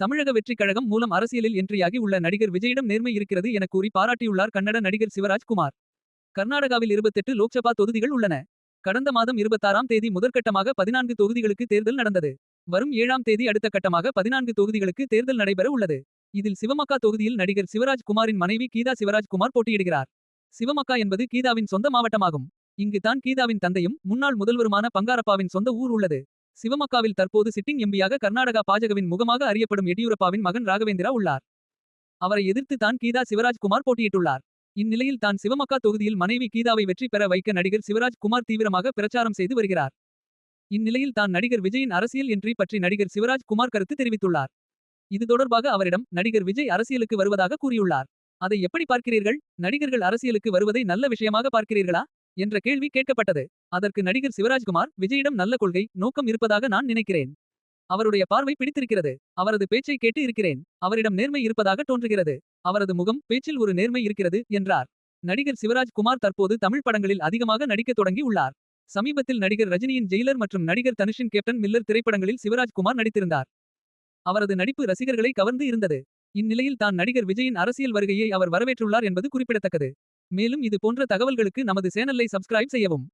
தமிழக வெற்றிக் கழகம் மூலம் அரசியலில் என்ட்ரியாகி உள்ள நடிகர் விஜயிடம் நேர்மை இருக்கிறது என கூறி பாராட்டியுள்ளார் கன்னட நடிகர் சிவராஜ் குமார். கர்நாடகாவில் 28 லோக்சபா தொகுதிகள் உள்ளன. கடந்த மாதம் 26ஆம் தேதி முதற்கட்டமாக பதினான்கு தொகுதிகளுக்கு தேர்தல் நடந்தது. வரும் ஏழாம் தேதி அடுத்த கட்டமாக பதினான்கு தொகுதிகளுக்கு தேர்தல் நடைபெற உள்ளது. இதில் சிவமக்கா தொகுதியில் நடிகர் சிவராஜ் குமாரின் மனைவி கீதா சிவராஜ் குமார் போட்டியிடுகிறார். சிவமக்கா என்பது கீதாவின் சொந்த மாவட்டமாகும். இங்கு தான் கீதாவின் தந்தையும் முன்னாள் முதல்வருமான பங்காரப்பாவின் சொந்த ஊர் உள்ளது. சிவமக்காவில் தற்போது சிட்டிங் எம்பியாக கர்நாடகா பாஜகவின் முகமாக அறியப்படும் எடியூரப்பாவின் மகன் ராகவேந்திரா உள்ளார். அவரை எதிர்த்து தான் கீதா சிவராஜ்குமார் போட்டியிட்டுள்ளார். இந்நிலையில் தான் சிவமக்கா தொகுதியில் மனைவி கீதாவை வெற்றி பெற வைக்க நடிகர் சிவராஜ் குமார் தீவிரமாக பிரச்சாரம் செய்து வருகிறார். இந்நிலையில் தான் நடிகர் விஜயின் அரசியல் என்றி பற்றி நடிகர் சிவராஜ் குமார் கருத்து தெரிவித்துள்ளார். இது தொடர்பாக அவரிடம் நடிகர் விஜய் அரசியலுக்கு வருவதாக கூறியுள்ளார். அதை எப்படி பார்க்கிறீர்கள்? நடிகர்கள் அரசியலுக்கு வருவதை நல்ல விஷயமாக பார்க்கிறீர்களா? என்ற கேள்வி கேட்கப்பட்டது. அதற்கு நடிகர் சிவராஜ்குமார் விஜயிடம் நல்ல கொள்கை நோக்கம் இருப்பதாக நான் நினைக்கிறேன். அவருடைய பார்வை பிடித்திருக்கிறது. அவரது பேச்சை கேட்டு இருக்கிறேன். அவரிடம் நேர்மை இருப்பதாக தோன்றுகிறது. அவரது முகம் பேச்சில் ஒரு நேர்மை இருக்கிறது என்றார். நடிகர் சிவராஜ் குமார் தற்போது தமிழ் படங்களில் அதிகமாக நடிக்க தொடங்கி உள்ளார். சமீபத்தில் நடிகர் ரஜினியின் ஜெயிலர் மற்றும் நடிகர் தனுஷின் கேப்டன் மில்லர் திரைப்படங்களில் சிவராஜ் குமார் நடித்திருந்தார். அவரது நடிப்பு ரசிகர்களை கவர்ந்து இருந்தது. இந்நிலையில் தான் நடிகர் விஜயின் அரசியல் வருகையை அவர் வரவேற்றுள்ளார் என்பது குறிப்பிடத்தக்கது. மேலும் இது போன்ற தகவல்களுக்கு நமது சேனலை சப்ஸ்கிரைப் செய்யவும்.